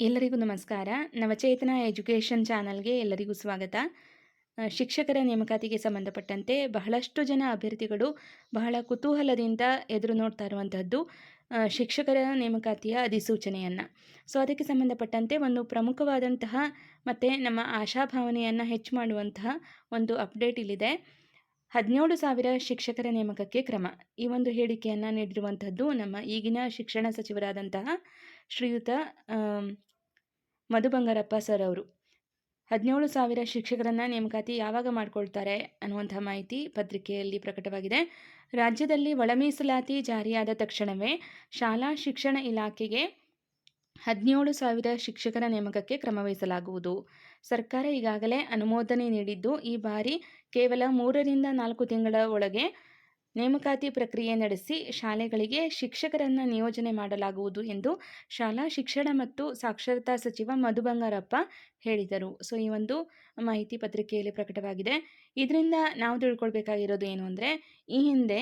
ಎಲ್ಲರಿಗೂ ನಮಸ್ಕಾರ. ನವಚೇತನ ಎಜುಕೇಷನ್ ಚಾನಲ್ಗೆ ಎಲ್ಲರಿಗೂ ಸ್ವಾಗತ. ಶಿಕ್ಷಕರ ನೇಮಕಾತಿಗೆ ಸಂಬಂಧಪಟ್ಟಂತೆ ಬಹಳಷ್ಟು ಜನ ಅಭ್ಯರ್ಥಿಗಳು ಬಹಳ ಕುತೂಹಲದಿಂದ ಎದುರು ನೋಡ್ತಾ ಇರುವಂಥದ್ದು ಶಿಕ್ಷಕರ ನೇಮಕಾತಿಯ ಅಧಿಸೂಚನೆಯನ್ನು. ಸೊ, ಅದಕ್ಕೆ ಸಂಬಂಧಪಟ್ಟಂತೆ ಒಂದು ಪ್ರಮುಖವಾದಂತಹ ಮತ್ತು ನಮ್ಮ ಆಶಾಭಾವನೆಯನ್ನು ಹೆಚ್ಚು ಮಾಡುವಂತಹ ಒಂದು ಅಪ್ಡೇಟ್ ಇಲ್ಲಿದೆ. ಹದಿನೇಳು ಸಾವಿರ ಶಿಕ್ಷಕರ ನೇಮಕಕ್ಕೆ ಕ್ರಮ. ಈ ಒಂದು ಹೇಳಿಕೆಯನ್ನು ನೀಡಿರುವಂಥದ್ದು ನಮ್ಮ ಈಗಿನ ಶಿಕ್ಷಣ ಸಚಿವರಾದಂತಹ ಶ್ರೀಯುತ ಮಧು ಬಂಗಾರಪ್ಪ ಸರ್ ಅವರು. ಹದಿನೇಳು ಸಾವಿರ ಶಿಕ್ಷಕರನ್ನ ನೇಮಕಾತಿ ಯಾವಾಗ ಮಾಡ್ಕೊಳ್ತಾರೆ ಅನ್ನುವಂಥ ಮಾಹಿತಿ ಪತ್ರಿಕೆಯಲ್ಲಿ ಪ್ರಕಟವಾಗಿದೆ. ರಾಜ್ಯದಲ್ಲಿ ಒಳ ಮೀಸಲಾತಿ ಜಾರಿಯಾದ ತಕ್ಷಣವೇ ಶಾಲಾ ಶಿಕ್ಷಣ ಇಲಾಖೆಗೆ ಹದಿನೇಳು ಸಾವಿರ ಶಿಕ್ಷಕರ ನೇಮಕಕ್ಕೆ ಕ್ರಮ ವಹಿಸಲಾಗುವುದು. ಸರ್ಕಾರ ಈಗಾಗಲೇ ಅನುಮೋದನೆ ನೀಡಿದ್ದು ಈ ಬಾರಿ ಕೇವಲ ಮೂರರಿಂದ ನಾಲ್ಕು ತಿಂಗಳ ಒಳಗೆ ನೇಮಕಾತಿ ಪ್ರಕ್ರಿಯೆ ನಡೆಸಿ ಶಾಲೆಗಳಿಗೆ ಶಿಕ್ಷಕರನ್ನು ನಿಯೋಜನೆ ಮಾಡಲಾಗುವುದು ಎಂದು ಶಾಲಾ ಶಿಕ್ಷಣ ಮತ್ತು ಸಾಕ್ಷರತಾ ಸಚಿವ ಮಧು ಬಂಗಾರಪ್ಪ ಹೇಳಿದರು. ಸೊ, ಈ ಒಂದು ಮಾಹಿತಿ ಪತ್ರಿಕೆಯಲ್ಲಿ ಪ್ರಕಟವಾಗಿದೆ. ಇದರಿಂದ ನಾವು ತಿಳ್ಕೊಳ್ಬೇಕಾಗಿರೋದು ಏನು ಅಂದರೆ, ಈ ಹಿಂದೆ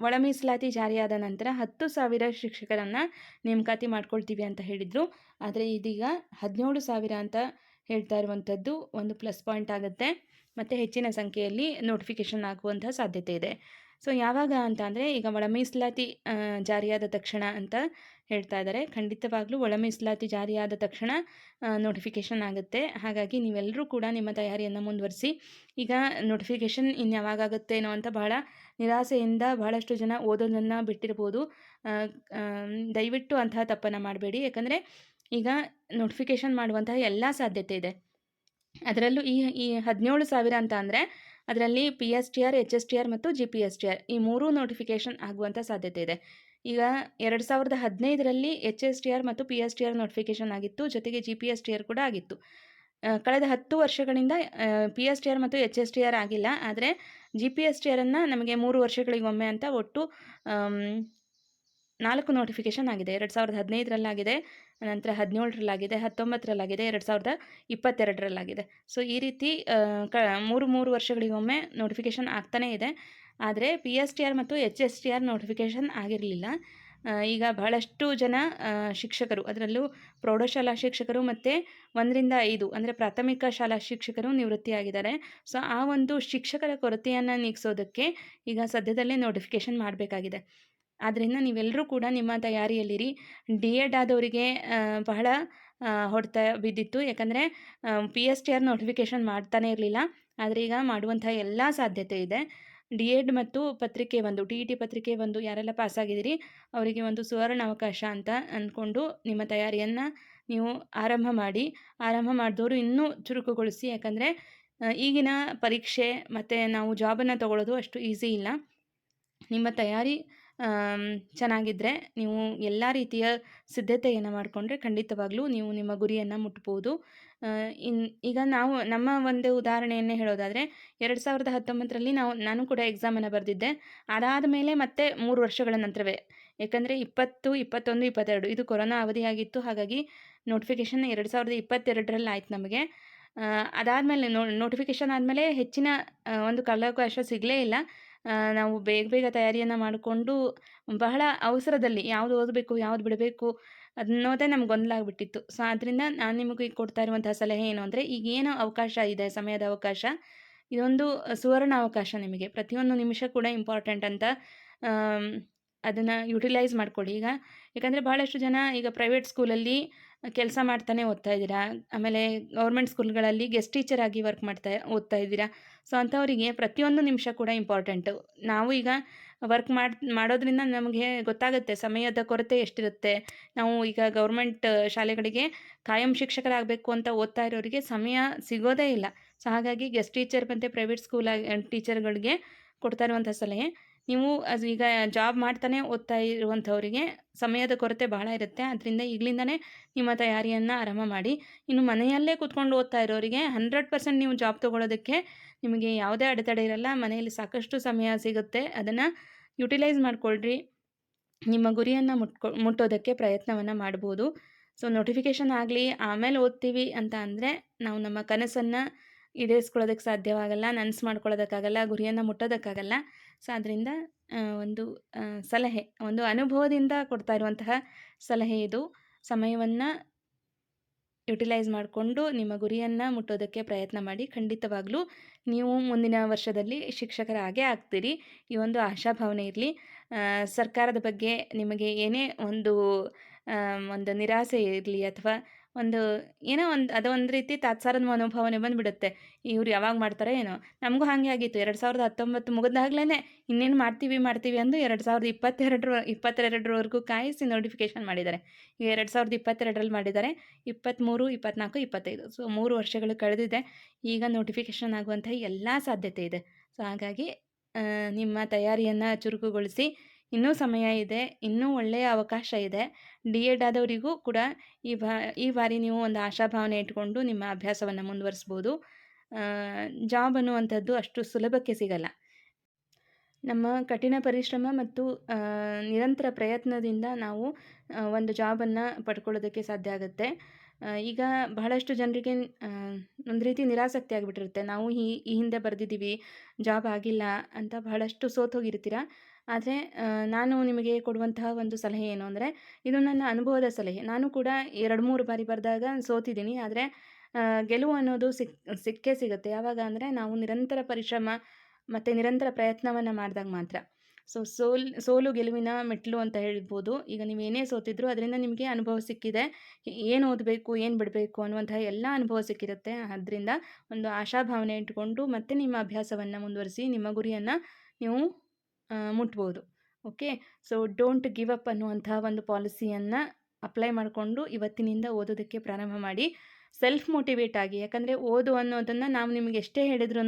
ಒಳ ಮೀಸಲಾತಿ ಜಾರಿಯಾದ ನಂತರ ಹತ್ತು ಸಾವಿರ ಶಿಕ್ಷಕರನ್ನು ನೇಮಕಾತಿ ಮಾಡ್ಕೊಳ್ತೀವಿ ಅಂತ ಹೇಳಿದರು. ಆದರೆ ಇದೀಗ ಹದಿನೇಳು ಸಾವಿರ ಅಂತ ಹೇಳ್ತಾ ಇರುವಂಥದ್ದು ಒಂದು ಪ್ಲಸ್ ಪಾಯಿಂಟ್ ಆಗುತ್ತೆ. ಮತ್ತು ಹೆಚ್ಚಿನ ಸಂಖ್ಯೆಯಲ್ಲಿ ನೋಟಿಫಿಕೇಷನ್ ಆಗುವಂಥ ಸಾಧ್ಯತೆ ಇದೆ. ಸೊ ಯಾವಾಗ ಅಂತ ಅಂದರೆ, ಈಗ ಒಳ ಜಾರಿಯಾದ ತಕ್ಷಣ ಅಂತ ಹೇಳ್ತಾ ಇದ್ದಾರೆ ಖಂಡಿತವಾಗ್ಲೂ ಒಳ ಜಾರಿಯಾದ ತಕ್ಷಣ ನೋಟಿಫಿಕೇಷನ್ ಆಗುತ್ತೆ. ಹಾಗಾಗಿ ನೀವೆಲ್ಲರೂ ಕೂಡ ನಿಮ್ಮ ತಯಾರಿಯನ್ನು ಮುಂದುವರಿಸಿ, ಈಗ ನೋಟಿಫಿಕೇಷನ್ ಇನ್ನು ಯಾವಾಗ ಆಗುತ್ತೇನೋ ಅಂತ ಬಹಳ ನಿರಾಸೆಯಿಂದ ಬಹಳಷ್ಟು ಜನ ಓದೋದನ್ನು ಬಿಟ್ಟಿರ್ಬೋದು. ದಯವಿಟ್ಟು ಅಂತಹ ತಪ್ಪನ್ನು ಮಾಡಬೇಡಿ. ಯಾಕಂದರೆ ಈಗ ನೋಟಿಫಿಕೇಷನ್ ಮಾಡುವಂತಹ ಎಲ್ಲ ಸಾಧ್ಯತೆ ಇದೆ. ಅದರಲ್ಲೂ ಈ ಈ ಹದಿನೇಳು ಸಾವಿರ ಅಂತ ಅಂದರೆ ಅದರಲ್ಲಿ P S T R H S T R ಮತ್ತು G P S T R ಈ ಮೂರೂ ನೋಟಿಫಿಕೇಷನ್ ಆಗುವಂಥ ಸಾಧ್ಯತೆ ಇದೆ. ಈಗ ಎರಡು ಸಾವಿರದ ಹದಿನೈದರಲ್ಲಿ ಎಚ್ ಎಸ್ ಟಿ ಆರ್ ಮತ್ತು P S T R notification ಆಗಿತ್ತು, ಜೊತೆಗೆ G P S T R ಕೂಡ ಆಗಿತ್ತು. ಕಳೆದ ಹತ್ತು ವರ್ಷಗಳಿಂದ ಪಿ ಎಸ್ ಟಿ ಆರ್ ಮತ್ತು ಎಚ್ ಎಸ್ ಟಿ ಆರ್ ಆಗಿಲ್ಲ, ಆದರೆ ಜಿ ಪಿ ಎಸ್ ಟಿ ಆರನ್ನು ನಮಗೆ ಮೂರು ವರ್ಷಗಳಿಗೊಮ್ಮೆ ಅಂತ ಒಟ್ಟು ನಾಲ್ಕು ನೋಟಿಫಿಕೇಷನ್ ಆಗಿದೆ. ಎರಡು ಸಾವಿರದ ಹದಿನೈದರಲ್ಲಾಗಿದೆ, ನಂತರ ಹದಿನೇಳರಲ್ಲಾಗಿದೆ, ಹತ್ತೊಂಬತ್ತರಲ್ಲಾಗಿದೆ, ಎರಡು ಸಾವಿರದ ಇಪ್ಪತ್ತೆರಡರಲ್ಲಾಗಿದೆ. ಸೊ ಈ ರೀತಿ ಕ, ಮೂರು ಮೂರು ವರ್ಷಗಳಿಗೊಮ್ಮೆ ನೋಟಿಫಿಕೇಷನ್ ಆಗ್ತಾನೇ ಇದೆ. ಆದರೆ ಪಿ ಎಸ್ ಟಿ ಆರ್ ಮತ್ತು H S T R notification ಆಗಿರಲಿಲ್ಲ. ಈಗ ಬಹಳಷ್ಟು ಜನ ಶಿಕ್ಷಕರು, ಅದರಲ್ಲೂ ಪ್ರೌಢಶಾಲಾ ಶಿಕ್ಷಕರು ಮತ್ತು ಒಂದರಿಂದ ಐದು, ಅಂದರೆ ಪ್ರಾಥಮಿಕ ಶಾಲಾ ಶಿಕ್ಷಕರು ನಿವೃತ್ತಿಯಾಗಿದ್ದಾರೆ. ಸೊ ಆ ಒಂದು ಶಿಕ್ಷಕರ ಕೊರತೆಯನ್ನು ನೀಗಿಸೋದಕ್ಕೆ ಈಗ ಸದ್ಯದಲ್ಲೇ ನೋಟಿಫಿಕೇಷನ್ ಮಾಡಬೇಕಾಗಿದೆ. ಆದ್ದರಿಂದ ನೀವೆಲ್ಲರೂ ಕೂಡ ನಿಮ್ಮ ತಯಾರಿಯಲ್ಲಿರಿ. ಡಿ ಎಡ್ ಆದವರಿಗೆ ಬಹಳ ಹೊಡೆತ ಬಿದ್ದಿತ್ತು. ಯಾಕಂದರೆ P S T R notification ಮಾಡ್ತಾನೇ ಇರಲಿಲ್ಲ. ಆದರೆ ಈಗ ಮಾಡುವಂಥ ಎಲ್ಲ ಸಾಧ್ಯತೆ ಇದೆ. ಡಿ ಎಡ್ ಮತ್ತು ಪತ್ರಿಕೆ ಒಂದು ಟಿ ಇ ಟಿ ಪತ್ರಿಕೆ ಒಂದು, ಯಾರೆಲ್ಲ ಪಾಸಾಗಿದ್ದೀರಿ, ಅವರಿಗೆ ಒಂದು ಸುವರ್ಣ ಅವಕಾಶ ಅಂತ ಅಂದ್ಕೊಂಡು ನಿಮ್ಮ ತಯಾರಿಯನ್ನು ನೀವು ಆರಂಭ ಮಾಡಿ. ಆರಂಭ ಮಾಡಿದವರು ಇನ್ನೂ ಚುರುಕುಗೊಳಿಸಿ. ಯಾಕಂದರೆ ಈಗಿನ ಪರೀಕ್ಷೆ ಮತ್ತು ನಾವು ಜಾಬನ್ನು ತಗೊಳ್ಳೋದು ಅಷ್ಟು ಈಸಿ ಇಲ್ಲ. ನಿಮ್ಮ ತಯಾರಿ ಚೆನ್ನಾಗಿದ್ದರೆ ನೀವು ಎಲ್ಲ ರೀತಿಯ ಸಿದ್ಧತೆಯನ್ನು ಮಾಡಿಕೊಂಡ್ರೆ ಖಂಡಿತವಾಗ್ಲೂ ನೀವು ನಿಮ್ಮ ಗುರಿಯನ್ನು ಮುಟ್ಬೋದು. ಇನ್, ಈಗ ನಾವು, ನಮ್ಮ ಒಂದು ಉದಾಹರಣೆಯನ್ನೇ ಹೇಳೋದಾದರೆ, ಎರಡು ಸಾವಿರದ ಹತ್ತೊಂಬತ್ತರಲ್ಲಿ ನಾವು, ನಾನು ಕೂಡ ಎಕ್ಸಾಮನ್ನು ಬರೆದಿದ್ದೆ. ಅದಾದ ಮೇಲೆ ಮತ್ತೆ ಮೂರು ವರ್ಷಗಳ ನಂತರವೇ. ಯಾಕಂದರೆ ಇಪ್ಪತ್ತು, ಇಪ್ಪತ್ತೊಂದು, ಇಪ್ಪತ್ತೆರಡು, ಇದು ಕೊರೋನಾ ಅವಧಿಯಾಗಿತ್ತು ಹಾಗಾಗಿ ನೋಟಿಫಿಕೇಷನ್ ಎರಡು ಸಾವಿರದ ಇಪ್ಪತ್ತೆರಡರಲ್ಲಿ ಆಯ್ತು ನಮಗೆ. ಅದಾದಮೇಲೆ ನೋ ನೋಟಿಫಿಕೇಷನ್ ಆದಮೇಲೆ ಹೆಚ್ಚಿನ ಒಂದು ಕಾಲಾವಕಾಶ ಸಿಗಲೇ ಇಲ್ಲ. ನಾವು ಬೇಗ ಬೇಗ ತಯಾರಿಯನ್ನು ಮಾಡಿಕೊಂಡು ಬಹಳ ಅವಸರದಲ್ಲಿ ಯಾವುದು ಓದಬೇಕು, ಯಾವುದು ಬಿಡಬೇಕು ಅನ್ನೋದೇ ನಮ್ಗೆ ಗೊಂದಲ ಆಗಿಬಿಟ್ಟಿತ್ತು ಸೊ ಆದ್ದರಿಂದ ನಾನು ನಿಮಗೆ ಕೊಡ್ತಾ ಇರುವಂತಹ ಸಲಹೆ ಏನು ಅಂದರೆ ಈಗ ಏನು ಅವಕಾಶ ಇದೆ, ಸಮಯದ ಅವಕಾಶ, ಇದೊಂದು ಸುವರ್ಣ ಅವಕಾಶ ನಿಮಗೆ. ಪ್ರತಿಯೊಂದು ನಿಮಿಷ ಕೂಡ ಇಂಪಾರ್ಟೆಂಟ್ ಅಂತ ಅದನ್ನು ಯುಟಿಲೈಸ್ ಮಾಡ್ಕೊಳ್ಳಿ. ಈಗ, ಯಾಕಂದರೆ ಭಾಳಷ್ಟು ಜನ ಈಗ ಪ್ರೈವೇಟ್ ಸ್ಕೂಲಲ್ಲಿ ಕೆಲಸ ಮಾಡ್ತಾನೆ ಓದ್ತಾ ಇದ್ದೀರಾ? ಆಮೇಲೆ ಗೌರ್ಮೆಂಟ್ ಸ್ಕೂಲ್ಗಳಲ್ಲಿ ಗೆಸ್ಟ್ ಟೀಚರ್ ಆಗಿ ವರ್ಕ್ ಮಾಡ್ತಾ, ಓದ್ತಾ ಇದ್ದೀರಾ? ಸೊ ಅಂಥವರಿಗೆ ಪ್ರತಿಯೊಂದು ನಿಮಿಷ ಕೂಡ ಇಂಪಾರ್ಟೆಂಟು ನಾವು ಈಗ ವರ್ಕ್ ಮಾಡಿ, ಮಾಡೋದ್ರಿಂದ ನಮಗೆ ಗೊತ್ತಾಗುತ್ತೆ, ಸಮಯದ ಕೊರತೆ ಎಷ್ಟಿರುತ್ತೆ. ನಾವು ಈಗ ಗೌರ್ಮೆಂಟ್ ಶಾಲೆಗಳಿಗೆ ಕಾಯಂ ಶಿಕ್ಷಕರಾಗಬೇಕು ಅಂತ ಓದ್ತಾ ಇರೋರಿಗೆ ಸಮಯ ಸಿಗೋದೇ ಇಲ್ಲ. ಸೊ ಹಾಗಾಗಿ ಗೆಸ್ಟ್ ಟೀಚರ್ ಮತ್ತು ಪ್ರೈವೇಟ್ ಸ್ಕೂಲ್ ಟೀಚರ್ಗಳಿಗೆ ಕೊಡ್ತಾ ಇರುವಂಥ ಸಲಹೆ ನೀವು ಅದು ಈಗ ಜಾಬ್ ಮಾಡ್ತಾನೆ ಓದ್ತಾ ಇರುವಂಥವರಿಗೆ ಸಮಯದ ಕೊರತೆ ಬಹಳ ಇರುತ್ತೆ. ಅದರಿಂದ ಈಗಲಿಂದನೇ ನಿಮ್ಮ ತಯಾರಿಯನ್ನು ಆರಂಭ ಮಾಡಿ. ಇನ್ನು ಮನೆಯಲ್ಲೇ ಕೂತ್ಕೊಂಡು ಓದ್ತಾ ಇರೋರಿಗೆ ಹಂಡ್ರೆಡ್ ಪರ್ಸೆಂಟ್ ನೀವು ಜಾಬ್ ತೊಗೊಳೋದಕ್ಕೆ ನಿಮಗೆ ಯಾವುದೇ ಅಡೆತಡೆ ಇರಲ್ಲ. ಮನೆಯಲ್ಲಿ ಸಾಕಷ್ಟು ಸಮಯ ಸಿಗುತ್ತೆ. ಅದನ್ನು ಯುಟಿಲೈಸ್ ಮಾಡಿಕೊಳ್ಳ್ರಿ ನಿಮ್ಮ ಗುರಿಯನ್ನು ಮುಟ್ಕೊ, ಮುಟ್ಟೋದಕ್ಕೆ ಪ್ರಯತ್ನವನ್ನು ಮಾಡ್ಬೋದು. ಸೊ, ನೋಟಿಫಿಕೇಷನ್ ಆಗಲಿ, ಆಮೇಲೆ ಓದ್ತೀವಿ ಅಂತ ಅಂದರೆ ನಾವು ನಮ್ಮ ಕನಸನ್ನು ಈಡೇರಿಸ್ಕೊಳ್ಳೋದಕ್ಕೆ ಸಾಧ್ಯವಾಗಲ್ಲ, ನನಸು ಮಾಡ್ಕೊಳ್ಳೋದಕ್ಕಾಗಲ್ಲ, ಗುರಿಯನ್ನು ಮುಟ್ಟೋದಕ್ಕಾಗಲ್ಲ. ಸೊ, ಅದರಿಂದ ಒಂದು ಸಲಹೆ, ಒಂದು ಅನುಭವದಿಂದ ಕೊಡ್ತಾ ಇರುವಂತಹ ಸಲಹೆ ಇದು. ಸಮಯವನ್ನು ಯುಟಿಲೈಸ್ ಮಾಡಿಕೊಂಡು ನಿಮ್ಮ ಗುರಿಯನ್ನು ಮುಟ್ಟೋದಕ್ಕೆ ಪ್ರಯತ್ನ ಮಾಡಿ. ಖಂಡಿತವಾಗ್ಲೂ ನೀವು ಮುಂದಿನ ವರ್ಷದಲ್ಲಿ ಶಿಕ್ಷಕರ ಹಾಗೆ ಆಗ್ತೀರಿ. ಈ ಒಂದು ಆಶಾಭಾವನೆ ಇರಲಿ. ಸರ್ಕಾರದ ಬಗ್ಗೆ ನಿಮಗೆ ಏನೇ ಒಂದು ಒಂದು ನಿರಾಸೆ ಇರಲಿ ಅಥವಾ ಒಂದು ಏನೋ ಒಂದು ಅದು ಒಂದು ರೀತಿ ತಾತ್ಸಾರದ ಮನೋಭಾವನೆ ಬಂದುಬಿಡುತ್ತೆ. ಇವ್ರು ಯಾವಾಗ ಮಾಡ್ತಾರೆ ಏನೋ. ನಮಗೂ ಹಾಗೆ ಆಗಿತ್ತು. ಎರಡು ಸಾವಿರದ ಹತ್ತೊಂಬತ್ತು ಮುಗಿದಾಗ್ಲೇ ಇನ್ನೇನು ಮಾಡ್ತೀವಿ ಮಾಡ್ತೀವಿ ಅಂದು ಎರಡು ಸಾವಿರದ ಇಪ್ಪತ್ತೆರಡರ, ಇಪ್ಪತ್ತೆರಡರವರೆಗೂ ಕಾಯಿಸಿ ನೋಟಿಫಿಕೇಷನ್ ಮಾಡಿದ್ದಾರೆ. ಈಗ ಎರಡು ಸಾವಿರದ ಇಪ್ಪತ್ತೆರಡರಲ್ಲಿ ಮಾಡಿದ್ದಾರೆ. ಇಪ್ಪತ್ತ್ಮೂರು ಇಪ್ಪತ್ನಾಲ್ಕು, ಇಪ್ಪತ್ತೈದು. ಸೊ ಮೂರು ವರ್ಷಗಳು ಕಳೆದಿದೆ. ಈಗ ನೋಟಿಫಿಕೇಶನ್ ಆಗುವಂಥ ಎಲ್ಲ ಸಾಧ್ಯತೆ ಇದೆ. ಸೊ ಹಾಗಾಗಿ ನಿಮ್ಮ ತಯಾರಿಯನ್ನು ಚುರುಕುಗೊಳಿಸಿ ಇನ್ನೂ ಸಮಯ ಇದೆ, ಇನ್ನೂ ಒಳ್ಳೆಯ ಅವಕಾಶ ಇದೆ. ಡಿ ಎಡ್ ಆದವರಿಗೂ ಕೂಡ ಈ ಬಾ ಈ ಬಾರಿ ನೀವು ಒಂದು ಆಶಾಭಾವನೆ ಇಟ್ಕೊಂಡು ನಿಮ್ಮ ಅಭ್ಯಾಸವನ್ನು ಮುಂದುವರಿಸ್ಬೋದು. ಜಾಬ್ ಅನ್ನುವಂಥದ್ದು ಅಷ್ಟು ಸುಲಭಕ್ಕೆ ಸಿಗಲ್ಲ. ನಮ್ಮ ಕಠಿಣ ಪರಿಶ್ರಮ ಮತ್ತು ನಿರಂತರ ಪ್ರಯತ್ನದಿಂದ ನಾವು ಒಂದು ಜಾಬನ್ನು ಪಡ್ಕೊಳ್ಳೋದಕ್ಕೆ ಸಾಧ್ಯ ಆಗುತ್ತೆ. ಈಗ ಬಹಳಷ್ಟು ಜನರಿಗೆ ಒಂದು ರೀತಿ ನಿರಾಸಕ್ತಿ ಆಗಿಬಿಟ್ಟಿರುತ್ತೆ. ನಾವು ಈ ಈ ಹಿಂದೆ ಬರೆದಿದ್ದೀವಿ, ಜಾಬ್ ಆಗಿಲ್ಲ ಅಂತ ಬಹಳಷ್ಟು ಸೋತೋಗಿರ್ತೀರ? ಆದರೆ ನಾನು ನಿಮಗೆ ಕೊಡುವಂತಹ ಒಂದು ಸಲಹೆ ಏನು ಅಂದರೆ, ಇದು ನನ್ನ ಅನುಭವದ ಸಲಹೆ. ನಾನು ಕೂಡ ಎರಡು ಮೂರು ಬಾರಿ ಬರೆದಾಗ ಸೋತಿದ್ದೀನಿ, ಆದರೆ ಗೆಲುವು ಅನ್ನೋದು ಸಿಕ್, ಸಿಕ್ಕೇ ಸಿಗುತ್ತೆ. ಯಾವಾಗ ಅಂದರೆ, ನಾವು ನಿರಂತರ ಪರಿಶ್ರಮ ಮತ್ತು ನಿರಂತರ ಪ್ರಯತ್ನವನ್ನು ಮಾಡಿದಾಗ ಮಾತ್ರ. ಸೊ ಸೋಲ್, ಸೋಲು ಗೆಲುವಿನ ಮೆಟ್ಲು ಅಂತ ಹೇಳ್ಬೋದು. ಈಗ ನೀವು ಏನೇ ಸೋತಿದ್ರು ಅದರಿಂದ ನಿಮಗೆ ಅನುಭವ ಸಿಕ್ಕಿದೆ. ಏನು ಓದಬೇಕು, ಏನು ಬಿಡಬೇಕು ಅನ್ನುವಂತಹ ಎಲ್ಲ ಅನುಭವ ಸಿಕ್ಕಿರುತ್ತೆ. ಅದರಿಂದ ಒಂದು ಆಶಾಭಾವನೆ ಇಟ್ಕೊಂಡು ಮತ್ತೆ ನಿಮ್ಮ ಅಭ್ಯಾಸವನ್ನು ಮುಂದುವರಿಸಿ, ನಿಮ್ಮ ಗುರಿಯನ್ನು ನೀವು ಮುಟ್ಬೋದು. Okay so don't give up ಅನ್ನುವಂಥ ಒಂದು ಪಾಲಿಸಿಯನ್ನು ಅಪ್ಲೈ ಮಾಡಿಕೊಂಡು ಇವತ್ತಿನಿಂದ ಓದೋದಕ್ಕೆ ಪ್ರಾರಂಭ ಮಾಡಿ. ಸೆಲ್ಫ್ ಮೋಟಿವೇಟ್ ಆಗಿ. ಯಾಕಂದರೆ ಓದು ಅನ್ನೋದನ್ನು ನಾವು ನಿಮಗೆ ಎಷ್ಟೇ ಹೇಳಿದ್ರೂ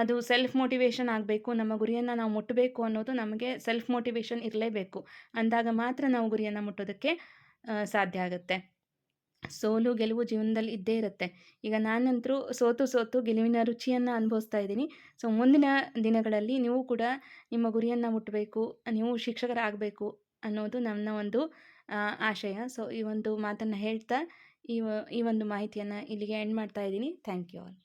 ಅದು ಸೆಲ್ಫ್ ಮೋಟಿವೇಶನ್ ಆಗಬೇಕು, ನಮ್ಮ ಗುರಿಯನ್ನು ನಾವು ಮುಟ್ಟಬೇಕು ಅನ್ನೋದು ನಮಗೆ ಸೆಲ್ಫ್ ಮೋಟಿವೇಶನ್ ಇರಲೇಬೇಕು. ಅಂದಾಗ ಮಾತ್ರ ನಾವು ಗುರಿಯನ್ನು ಮುಟ್ಟೋದಕ್ಕೆ ಸಾಧ್ಯ ಆಗುತ್ತೆ. ಸೋಲು ಗೆಲುವು ಜೀವನದಲ್ಲಿ ಇದ್ದೇ ಇರುತ್ತೆ. ಈಗ ನಾನಂತರೂ ಸೋತು ಸೋತು ಗೆಲುವಿನ ರುಚಿಯನ್ನು ಅನುಭವಿಸ್ತಾ ಇದ್ದೀನಿ. ಸೊ, ಮುಂದಿನ ದಿನಗಳಲ್ಲಿ ನೀವು ಕೂಡ ನಿಮ್ಮ ಗುರಿಯನ್ನು ಮುಟ್ಟಬೇಕು ನೀವು ಶಿಕ್ಷಕರಾಗಬೇಕು ಅನ್ನೋದು ನನ್ನ ಒಂದು ಆಶಯ. ಸೊ, ಈ ಒಂದು ಮಾತನ್ನು ಹೇಳ್ತಾ ಈ ಈ ಒಂದು ಮಾಹಿತಿಯನ್ನು ಇಲ್ಲಿಗೆ ಎಂಡ್ ಮಾಡ್ತಾ ಇದ್ದೀನಿ. Thank you all